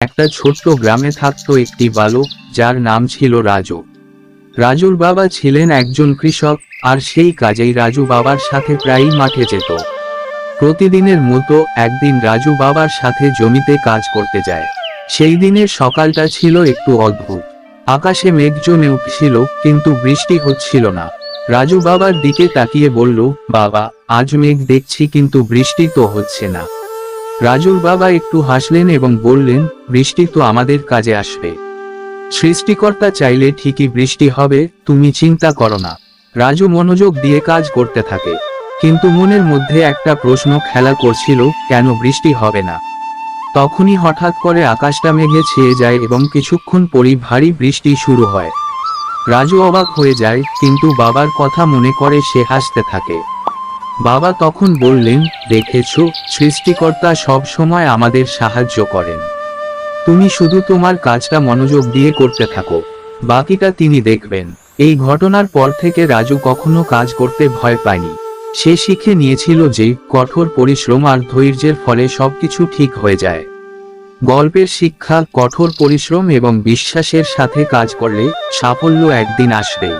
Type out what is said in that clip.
একটা ছোট্ট গ্রামে থাকতো একটি বালক, যার নাম ছিল রাজু। রাজুর বাবা ছিলেন একজন কৃষক, আর সেই কাজেই রাজু বাবার সাথে প্রায়ই মাঠে যেত। প্রতিদিনের মতো একদিন রাজু বাবার সাথে জমিতে কাজ করতে যায়। সেই দিনের সকালটা ছিল একটু অদ্ভুত। আকাশে মেঘ জমে উঠছিল, কিন্তু বৃষ্টি হচ্ছিল না। রাজু বাবার দিকে তাকিয়ে বলল, বাবা, আজ মেঘ দেখছি, কিন্তু বৃষ্টি তো হচ্ছে না। রাজুর বাবা একটু হাসলেন এবং বললেন, বৃষ্টি তো আমাদের কাজে আসবে। সৃষ্টিকর্তা চাইলে ঠিকই বৃষ্টি হবে, তুমি চিন্তা করো না। রাজু মনোযোগ দিয়ে কাজ করতে থাকে। কিন্তু মনের মধ্যে একটা প্রশ্ন খেলা করছিল, কেন বৃষ্টি হবে না? তখনই হঠাৎ করে আকাশটা মেঘে ছেয়ে যায় এবং কিছুক্ষণ পরই ভারী বৃষ্টি শুরু হয়। রাজু অবাক হয়ে যায়, কিন্তু বাবার কথা মনে করে সে হাসতে থাকে। বাবা তখন বললেন, দেখেছ, সৃষ্টিকর্তা সব সময় আমাদের সাহায্য করেন। তুমি শুধু তোমার কাজটা মনোযোগ দিয়ে করতে থাকো, বাকিটা তিনি দেখবেন। এই ঘটনার পর থেকে রাজু কখনো কাজ করতে ভয় পায়নি। সে শিখে নিয়েছিল যে, কঠোর পরিশ্রম আর ধৈর্যের ফলে সবকিছু ঠিক হয়ে যায়। গল্পের শিক্ষা, কঠোর পরিশ্রম এবং বিশ্বাসের সাথে কাজ করলে সাফল্য একদিন আসবেই।